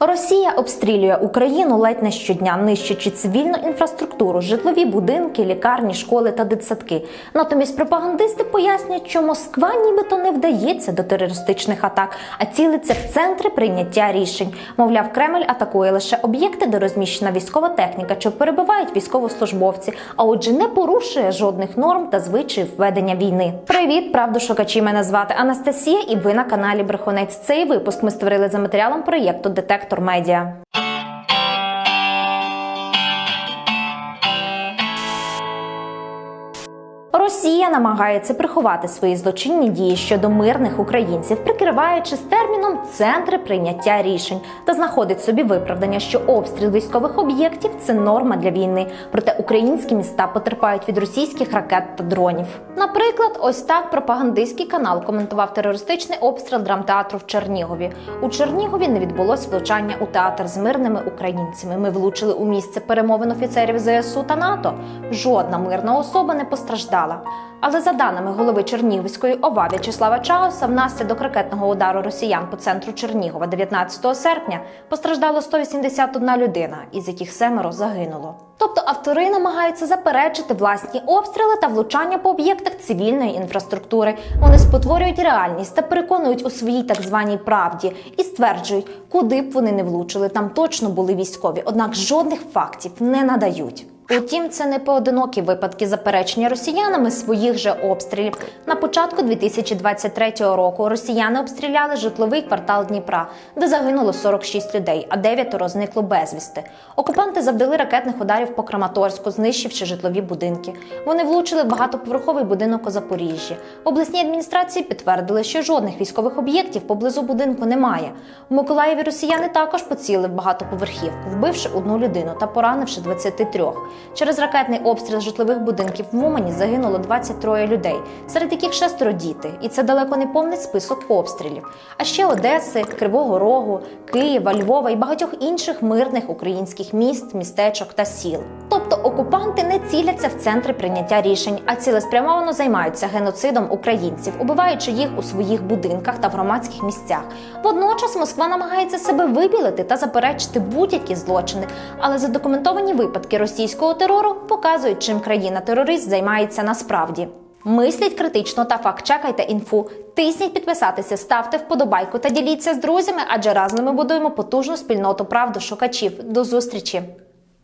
Росія обстрілює Україну ледь не щодня, нищачи цивільну інфраструктуру, житлові будинки, лікарні, школи та дитсадки. Натомість пропагандисти пояснюють, що Москва нібито не вдається до терористичних атак, а цілиться в центри прийняття рішень. Мовляв, Кремль атакує лише об'єкти, де розміщена військова техніка, чи перебувають військовослужбовці, а отже, не порушує жодних норм та звичаїв ведення війни. Привіт, правду шукачі. Мене звати Анастасія, і ви на каналі Брехунець. Цей випуск ми створили за матеріалом проєкту Детектор Медіа. Росія намагається приховати свої злочинні дії щодо мирних українців, прикриваючись терміном центри прийняття рішень та знаходить собі виправдання, що обстріл військових об'єктів це норма для війни. Проте українські міста потерпають від російських ракет та дронів. Наприклад, ось так пропагандистський канал коментував терористичний обстріл драмтеатру в Чернігові. У Чернігові не відбулось влучання у театр з мирними українцями. Ми влучили у місце перемовин офіцерів ЗСУ та НАТО. Жодна мирна особа не постраждала. Але за даними голови Чернігівської ОВА В'ячеслава Чауса, внаслідок ракетного удару росіян по центру Чернігова 19 серпня постраждало 181 людина, із яких семеро загинуло. Тобто автори намагаються заперечити власні обстріли та влучання по об'єктах цивільної інфраструктури. Вони спотворюють реальність та переконують у своїй так званій правді і стверджують, куди б вони не влучили, там точно були військові, однак жодних фактів не надають. Утім, це не поодинокі випадки заперечення росіянами своїх же обстрілів. На початку 2023 року росіяни обстріляли житловий квартал Дніпра, де загинуло 46 людей, а дев'ятеро зникло безвісти. Окупанти завдали ракетних ударів по Краматорську, знищивши житлові будинки. Вони влучили в багатоповерховий будинок у Запоріжжі. В обласній адміністрації підтвердили, що жодних військових об'єктів поблизу будинку немає. У Миколаєві росіяни також поцілили багатоповерхівку, вбивши одну людину та поранивши 23. Через ракетний обстріл житлових будинків в Мумані загинуло 23 людей, серед яких шестеро діти, і це далеко не повний список обстрілів. А ще Одеси, Кривого Рогу, Києва, Львова і багатьох інших мирних українських міст, містечок та сіл. Тобто окупанти не ціляться в центри прийняття рішень, а цілеспрямовано займаються геноцидом українців, убиваючи їх у своїх будинках та в громадських місцях. Водночас Москва намагається себе вибілити та заперечити будь-які злочини, але задокументовані випадки російського терору показують, чим країна-терорист займається насправді. Мисліть критично та факт-чекайте інфу. Тисніть підписатися, ставте вподобайку та діліться з друзями, адже разом ми будуємо потужну спільноту правду шукачів. До зустрічі!